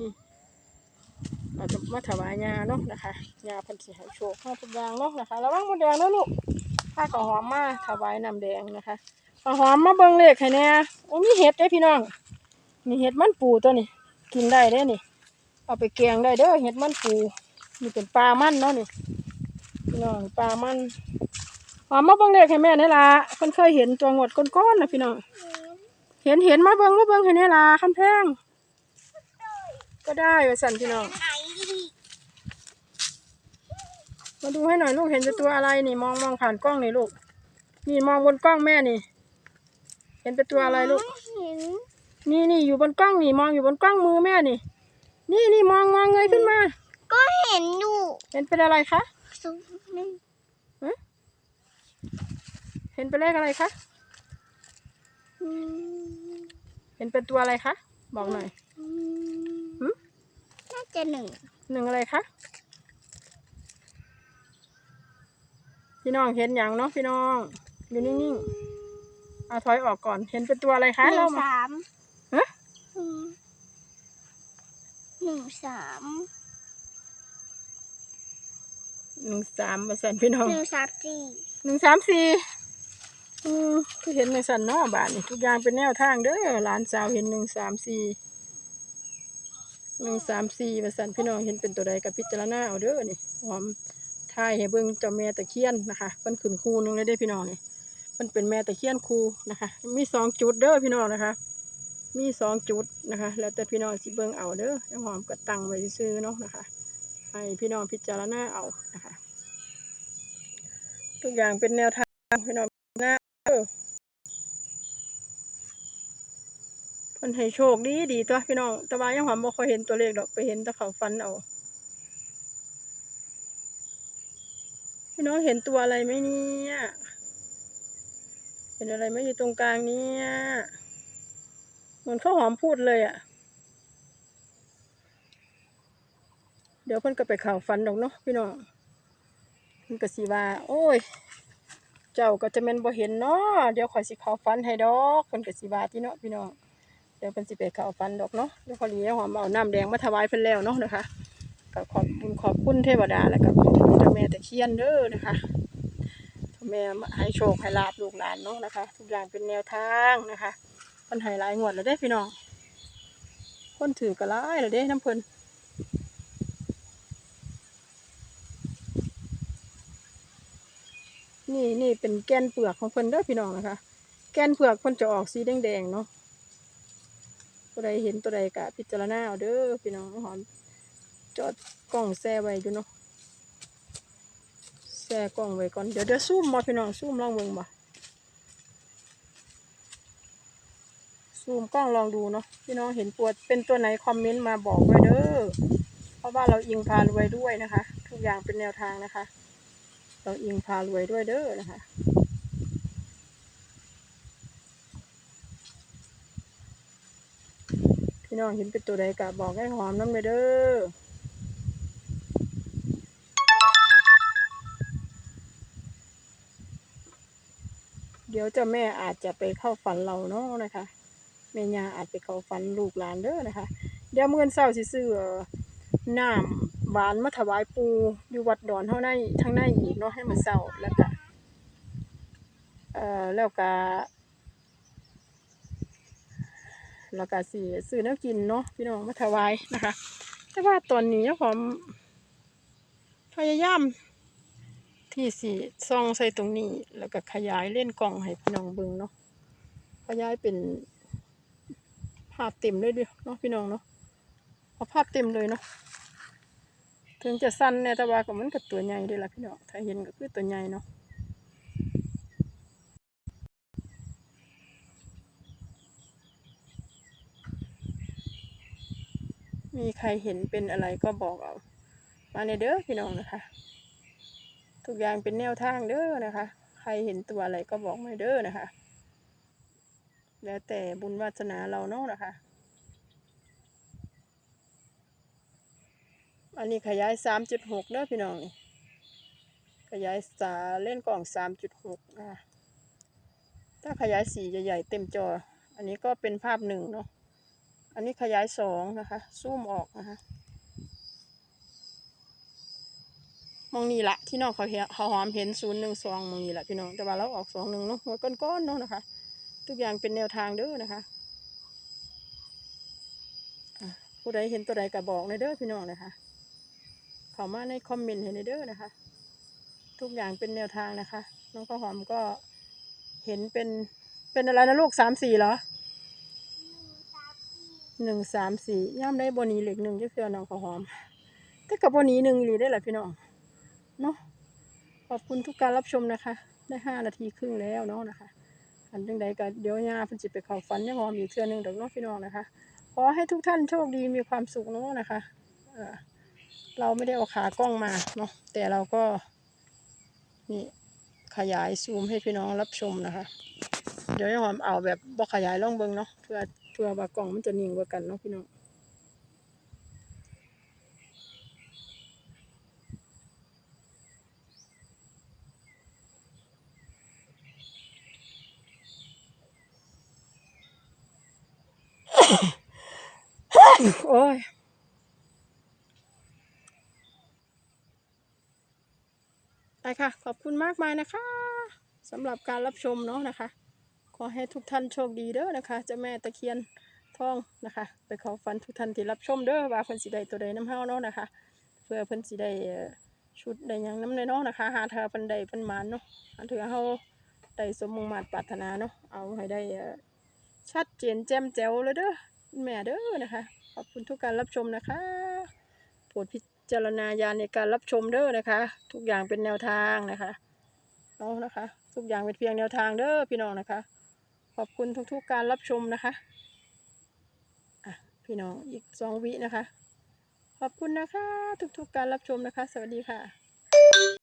นี่เราจะมาถวายยาเนาะนะคะยาพันสีให้โชคให้ทุกอย่างเนาะนะคะระวังมดแดงนะลูกถ้าก็หอมมาถวายน้ำแดงนะคะเอาหอมมาเบิ่งเลขให้แน่โอ้มีเห็ดเด้พี่น้องมีเห็ดมันปูตัวนี้ กินได้เด้นี่ เอาไปแกงได้เด้อเห็ดมันปูนี่เป็นปลามันเนาะนี่พี่น้องปลามันหอมมาเบิ่งเลขให้แม่นี่ล่ะเพิ่นเคยเห็นตัวงดก้อนๆนะพี่น้องเห็นเห็นมาเบิ่งมาเบิ่งให้แนี่ล่ะคำแพง ก็ได้ว่าสั่นพี่น้องไหนมาดูให้หน่อยลูกเห็นเป็นตัวอะไรนี่ มองมองผ่านกล้องนี่ลูก นี่มองบนกล้องแม่นี่ เห็นเป็นตัวอะไรลูกเห็นนี่นี่อยู่บนกล้องนี่มองอยู่บนกล้องมือแม่นี่ นี่นี่มองมองเงยขึ้นมา ก็เห็นอยู่ เห็นเป็นอะไรคะสุดนึงเห็นเป็นเลขอะไรคะอืมเห็นเป็นตัวอะไรคะ บอกหน่อยอืหึมน่า จะหนึ่งหนึ่งอะไรคะพี่น้องเห็นอย่างเนาะพี่น้องอยู่นิ่งๆเอาถอยออกก่อนเห็นเป็นตัวอะไรคะหนึ่เรางมา สามฮะอืมหนึ่งสามหนึ่งสามเปอร์เซ็นต์พี่น้องหนึ่งสามสี่หนึ่งสามสี่อืมคือเห็นในสันเนอบาทนี่ทุกอย่างเป็นแนวทางเด้อหลานสาวเห็นหนึ่งสามสี่ หนึ่งสามสี่เปอร์เซ็นต์พี่น้องเห็นเป็นตัวใดกับพิจารณาเอาเด้อนี่หอมทายให้เบิ่งเจ้าแม่ตะเคียนนะคะเพิ่นขึ้นคู่นึงเลยได้พี่น้องนี่เพิ่นเป็นแม่ตะเคียนคู่นะคะ มีสองจุดเด้อพี่น้องนะคะ มีสองจุดนะคะ แล้วแต่พี่น้องสิเบิ่งเอาเด้อแล้หอมก็ตั้งไว้ซื้อเนาะนะคะ ให้พี่น้องพิจารณาเอานะคะ ทุกอย่างเป็นแนวทางพี่น้องนะเออ เพิ่นให้โชคดีดีตัวพี่น้องแต่ว่ายังหอมบ่ค่อยเห็นตัวเลขดอกไปเห็นแต่เขาฟันเอาพี่น้องเห็นตัวอะไรไหมเนี่ยเห็นอะไรไหมอยู่ตรงกลางเนี่ยเหมือนข้าวหอมพูดเลยอะ่ะ เดี๋ยวเพิ่นก็ไปข่าวฟันดอกเนาะพี่น้องเพิ่นก็สิว่า โอ้ย เจ้าก็จะแม่นบ่เห็นเนาะเดี๋ยวข่อยสิข้าวฟันให้ดอกเพิ่นก็สิว่าที่เนาะพี่น้อง ดี๋ยวเพิ่นสิไปเข้าฟันดอกเนาะเดี๋ยวพอดีหอมเอาน้ำแดงมาถวายเพิ่นแล้วเนาะนะคะก็ขอบคุณขอบคุณเทวดาแล้วก็เจ้าแม่ตะเคียนเด้อนะคะเจ้าแม่มาให้โชคให้ลาบลูกหลานเนาะนะคะ ทุกอย่างเป็นแนวทางนะคะเพิ่นให้หลายงวดแล้วเด้พี่น้องคนถือก็หลายแล้วเด้น้ำเพิ่นนี่นี่เป็นแกนเปลือกของเพิ่นเด้อพี่น้องนะคะ แกนเปลือกเพิ่นจะออกสีแดงๆเนาะ ตัวใดเห็นตัวใดกะพิจารณาเอาเด้อพี่น้องหอมจอดกล้องแซ่ไว้อยู่เนาะแซ่กล้องไว้ก่อนเดี๋ยวเดี๋ยวซูมมาพี่น้องซูมลองเบิ่งบ่ซูมกล้องลองดูเนาะพี่น้องเห็นปวดเป็นตัวไหนคอมเมนต์มาบอกไว้เด้อเพราะว่าเราอิงพารวยด้วยนะคะ ทุกอย่างเป็นแนวทางนะคะ เราอิงพารวยด้วยเด้อนะคะ พี่น้องเห็นเป็นตัวใดกะบอกให้หอมน้ำเลยเด้อเดี๋ยวเจ้าแม่อาจจะไปเข้าฝันเราเนาะนะคะแม่ยาอาจไปเข้าฝันลูกหลานเด้อนะคะ เดี๋ยวเมื่อเช้าสิซื้อเอ่อน้ำหวานมาถวายปูอยู่วัดดอนเท่าในทั้งในอีกเนาะให้มันเศร้าแล้วก็เอ่อแล้วก็ แล้วก็สิซื้อน้ำกินเนาะพี่น้องมาถวายนะคะ แต่ว่าตอนนี้ผมพยายามที่สีซองใส่ตรงนี้ แล้วก็ขยายเล่นกล่องให้พี่น้องเบิ่งเนาะขยายเป็นภาพเต็มเลยเดียเนาะพี่น้องเนาะเอาภาพเต็มเลยเนาะถึงจะสั้นเนี่ยแต่ว่าก็มันก็ตัวใหญ่เด้วยล่ะพี่น้องถ้าเห็นก็คือตัวใหญ่เนาะ มีใครเห็นเป็นอะไรก็บอกเอา มาในเด้อพี่น้องนะคะ ทุกอย่างเป็นแนวทางเด้อนะคะ ใครเห็นตัวอะไรก็บอกมาเด้อนะคะ แล้วแต่บุญวาสนาเราเนาะนะคะ อันนี้ขยายสามจุดหกเด้อพี่น้องนี่ขยายสาเล่นกล่องสามจุดหกนะคะถ้าขยายสีใหญ่ๆเต็มจอ อันนี้ก็เป็นภาพหนึ่งเนาะ อันนี้ขยายสองนะคะ ซูมออกนะคะมองนี่ละที่น้องเขาเห็นเขาหอมเห็นศูนย์หนึ่งสองมองนี่ละพี่น้องแต่ว่าเราออกสองหนึ่งเนาะหัวก้อนๆเนาะนะคะ ทุกอย่างเป็นแนวทางเด้อนะคะผู้ใดเห็นตัวใดก็บอกในเด้อพี่น้องนะคะเขามาในคอมเมนต์ให้ในเด้อนะคะ ทุกอย่างเป็นแนวทางนะคะน้องข้าวหอมก็เห็นเป็นเป็นอะไรนะลูกสามสี่เหรอ หนึ่งสามสี่ย่ำได้บนีเหล็กหนึ่งจะเพื่อน้องข้าวหอม แต่กับบนีหนึ่งหลีได้หละพี่น้องเนาะขอบคุณทุกการรับชมนะคะ ได้ห้านาทีครึ่งแล้วเนาะนะคะอันจังใดก็เดี๋ยวย่าเพิ่นสิไปเข้าฝันยังหอมอีกเทื่อนึงดอกเนาะพี่น้องนะคะขอให้ทุกท่านโชคดีมีความสุขเนาะนะคะเออเราไม่ได้เอาขากล้องมาเนาะแต่เราก็นี่ขยายซูมให้พี่น้องรับชมนะคะ เดี๋ยวย่าหอมเอาแบบบ่ขยายล่องเบิงเนาะเพื่อ เพื่อว่ากล้องมันจะนิ่งกว่ากันเนาะพี่น้องโอ้ยไปค่ะ ขอบคุณมากมายนะคะสำหรับการรับชมเนาะนะคะ อให้ทุกท่านโชคดีเด้อนะคะเจ้าแม่ตะเคียนทองนะคะ ไปขอฝันทุกท่านที่รับชมเด้อว่าเพิ่นสิได้ตัวใดน้ำเฮาเนาะนะคะ เพื่อเพิ่นสิได้ชุดได้หยังน้ำในเนาะนะคะ หาเธอเพิ่นได้เพิ่นหมานเนาะหาเธอเฮาได้สมมุ่งมาตรปรารถนาเนาะเอาให้ได้ชัดเจนแจ่มแจ๋วเลยเด้อแม่เด้อนะคะ ขอบคุณทุกการรับชมนะคะโปรดพิจารณาญาณในการรับชมเด้อนะคะ ทุกอย่างเป็นแนวทางนะคะเอานะคะ ทุกอย่างเป็นเพียงแนวทางเด้อพี่น้องนะคะ ขอบคุณทุกๆการรับชมนะคะอะพี่น้องอีกสองวินะคะ ขอบคุณนะคะ ทุกๆการรับชมนะคะ สวัสดีค่ะ